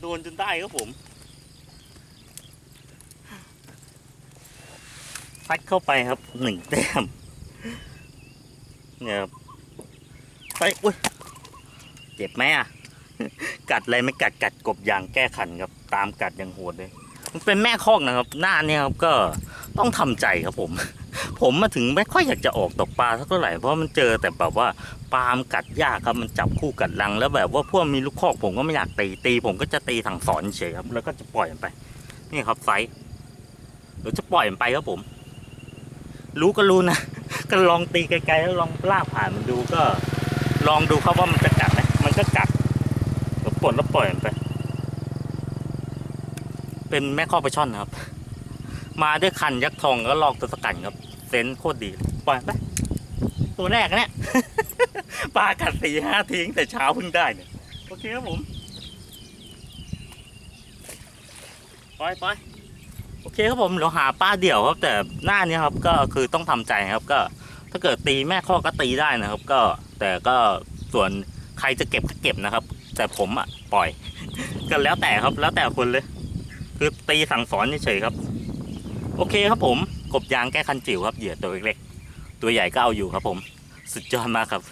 โดนจนได้ครับผมซัดเข้าไปครับหนึ่งแต้มเนี่ยครับไปอุ้ยเจ็บไหมอะ กัดอะไรไม่กัดกัดกบยางแก้ขันครับ ตามกัดอย่างโหดเลยมันเป็นแม่คอกนะครับ หน้าเนี่ยครับก็ต้องทำใจครับผม ผมมาถึงไม่ค่อยอยากจะออกตกปลาสักเท่าไหร่เพราะมันเจอแต่แบบว่า ปลามกัดยากครับมันจับคู่กัดรัง แล้วแบบว่าพวกมีลูกคอกผมก็ไม่อยากตีตี ผมก็จะตีทางสอนเฉยครับ แล้วก็จะปล่อยมันไป นี่ครับไซส์เดี๋ยวจะปล่อยมันไปครับผม รู้ก็รู้นะ ก็ลองตีไกลๆแล้วลองลากผ่านมันดูก็ ลองดูครับว่ามันจะกัดไหมมันก็กัดก็ปลดแล้วปล่อยมันไป เป็นแม่ข้อปลาช่อนนะครับ มาด้วยคันยักษ์ทองแล้วลอกตัวสกัดครับเซนโคตรดีปล่อยไปตัวแรกเนี่ย ปลากัดสี่ห้าทิ้งแต่เช้าเพิ่งได้เนี่ยโอเคครับผมปล่อยปล่อยโอเคครับผมเราหาปลาเดี่ยวครับ แต่หน้านี้ครับก็คือต้องทำใจครับก็ ถ้าเกิดตีแม่ข้อก็ตีได้นะครับ ก็แต่ก็ส่วนใครจะเก็บก็เก็บนะครับ แต่ผมอะปล่อย ก็แล้วแต่ครับแล้วแต่คนเลย คือตีสั่งสอนเฉยๆครับ โอเคครับผมกบยางแก้คันจิ๋วครับเหยื่อตัวเล็กๆตัวใหญ่ก็เอาอยู่ครับผม สุดยอดมากครับ